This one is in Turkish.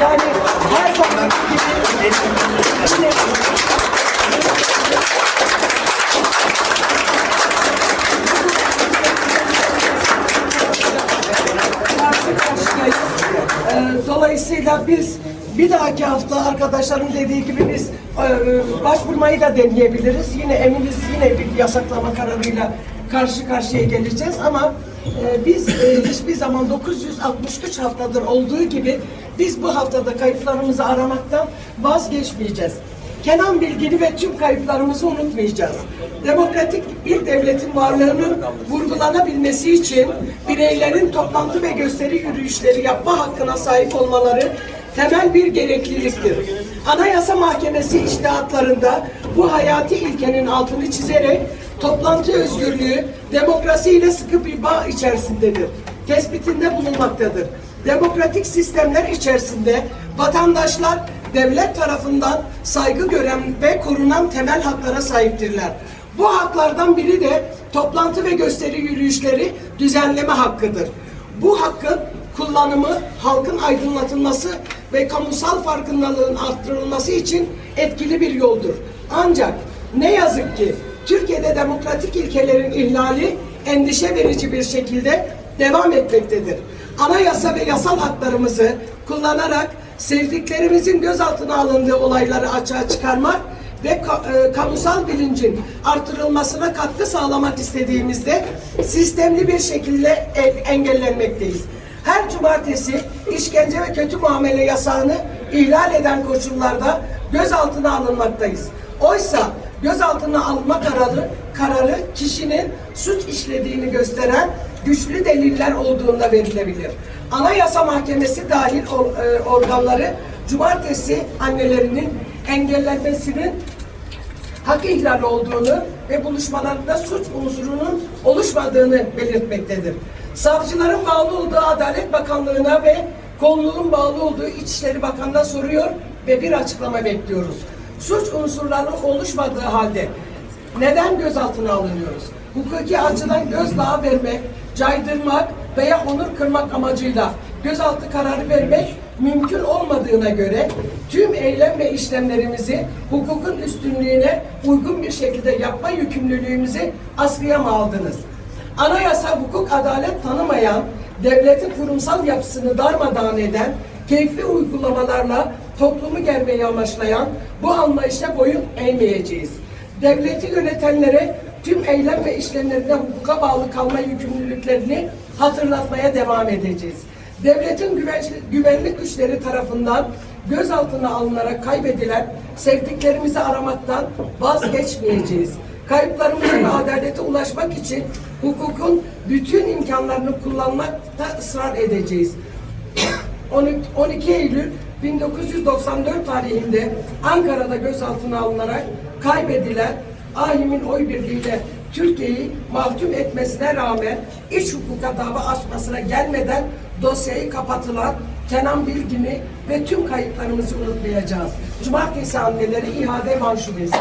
Yani her zaman gibi yine Dolayısıyla biz bir dahaki hafta arkadaşların dediği gibi biz e, başvurmayı da deneyebiliriz. Yine eminiz yine bir yasaklama kararıyla karşı karşıya geleceğiz ama e, biz e, hiçbir zaman 963 haftadır olduğu gibi biz bu haftada kayıplarımızı aramaktan vazgeçmeyeceğiz. Kenan Bilgin'i ve tüm kayıplarımızı unutmayacağız. Demokratik bir devletin varlığının vurgulanabilmesi için bireylerin toplantı ve gösteri yürüyüşleri yapma hakkına sahip olmaları temel bir gerekliliktir. Anayasa Mahkemesi iştihatlarında bu hayati ilkenin altını çizerek toplantı özgürlüğü demokrasiyle sıkı bir bağ içerisindedir. Tespitinde bulunmaktadır. Demokratik sistemler içerisinde vatandaşlar devlet tarafından saygı gören ve korunan temel haklara sahiptirler. Bu haklardan biri de toplantı ve gösteri yürüyüşleri düzenleme hakkıdır. Bu hakkın kullanımı halkın aydınlatılması ve kamusal farkındalığın arttırılması için etkili bir yoldur. Ancak ne yazık ki Türkiye'de demokratik ilkelerin ihlali endişe verici bir şekilde devam etmektedir. Anayasa ve yasal haklarımızı kullanarak sevdiklerimizin gözaltına alındığı olayları açığa çıkarmak ve e, kamusal bilincin artırılmasına katkı sağlamak istediğimizde sistemli bir şekilde engellenmekteyiz. Her cumartesi işkence ve kötü muamele yasağını ihlal eden koşullarda gözaltına alınmaktayız. Oysa gözaltına alma kararı, kararı kişinin suç işlediğini gösteren güçlü deliller olduğunda verilebilir. Anayasa Mahkemesi dahil e, organları cumartesi annelerinin engellenmesinin hak ihlali olduğunu ve buluşmalarında suç unsurunun oluşmadığını belirtmektedir. Savcıların bağlı olduğu Adalet Bakanlığı'na ve kolluğun bağlı olduğu İçişleri Bakanlığı'na soruyor ve bir açıklama bekliyoruz. Suç unsurlarının oluşmadığı halde neden gözaltına alınıyoruz? Hukuki açıdan gözdağı vermek, caydırmak veya onur kırmak amacıyla gözaltı kararı vermek mümkün olmadığına göre tüm eylem ve işlemlerimizi hukukun üstünlüğüne uygun bir şekilde yapma yükümlülüğümüzü askıya mı aldınız? Anayasa hukuk adalet tanımayan, devletin kurumsal yapısını darmadağın eden, keyfi uygulamalarla toplumu germeyi amaçlayan bu anlayışa boyun eğmeyeceğiz. Devleti yönetenlere tüm eylem ve işlemlerinde hukuka bağlı kalma yükümlülüklerini hatırlatmaya devam edeceğiz. Devletin güven- güvenlik güçleri tarafından gözaltına alınarak kaybedilen sevdiklerimizi aramaktan vazgeçmeyeceğiz. Kayıplarımıza ve adalete ulaşmak için hukukun bütün imkanlarını kullanmakta ısrar edeceğiz. 12 Eylül 1994 tarihinde Ankara'da gözaltına alınarak kaybedilen Ahim'in oy birliğiyle Türkiye'yi mahkum etmesine rağmen iç hukuka dava açmasına gelmeden dosyayı kapatılan Kenan Bilgin'i ve tüm kayıplarımızı unutmayacağız. Cumartesi anneleri ihade manşuresi.